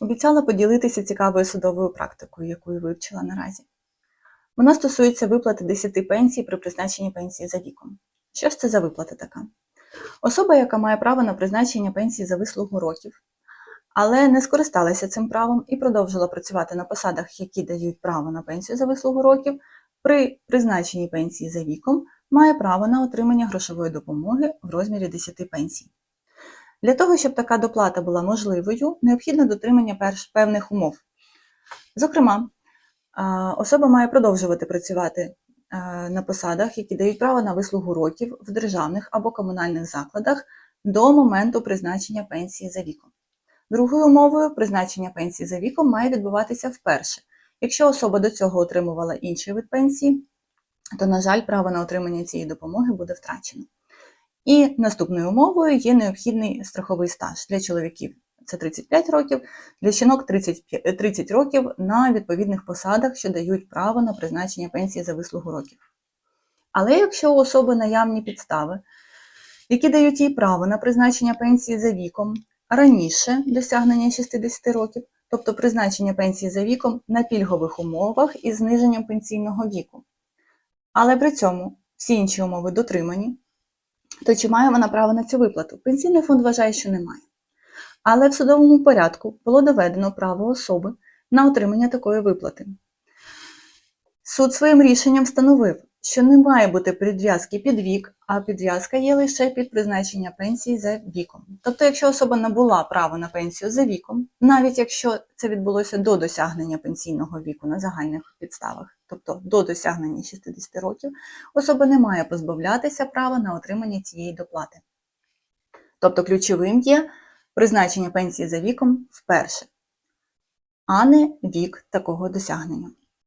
обіцяла поділитися цікавою судовою практикою, яку я вивчила наразі. Вона стосується виплати 10 пенсій при призначенні пенсії за віком. Що ж це за виплата така? Особа, яка має право на призначення пенсії за вислугу років, але не скористалася цим правом і продовжила працювати на посадах, які дають право на пенсію за вислугу років, при призначенні пенсії за віком має право на отримання грошової допомоги в розмірі 10 пенсій. Для того, щоб така доплата була можливою, необхідно дотримання певних умов. Зокрема, особа має продовжувати працювати на посадах, які дають право на вислугу років в державних або комунальних закладах до моменту призначення пенсії за віком. Другою умовою призначення пенсії за віком має відбуватися вперше. Якщо особа до цього отримувала інший вид пенсії, то, на жаль, право на отримання цієї допомоги буде втрачено. І наступною умовою є необхідний страховий стаж для чоловіків це 35 років, для жінок 30, 30 років на відповідних посадах, що дають право на призначення пенсії за вислугу років. Але якщо у особи наявні підстави, які дають їй право на призначення пенсії за віком раніше досягнення 60 років, тобто призначення пенсії за віком на пільгових умовах із зниженням пенсійного віку. Але при цьому всі інші умови дотримані, то чи має вона право на цю виплату? Пенсійний фонд вважає, що немає. Але в судовому порядку було доведено право особи на отримання такої виплати. Суд своїм рішенням встановив, що не має бути підв'язки під вік, а підв'язка є лише під призначення пенсії за віком. Тобто, якщо особа набула право на пенсію за віком, навіть якщо це відбулося до досягнення пенсійного віку на загальних підставах, тобто до досягнення 60 років, особа не має позбавлятися права на отримання цієї доплати. Тобто ключовим є призначення пенсії за віком вперше, а не вік такого досягнення.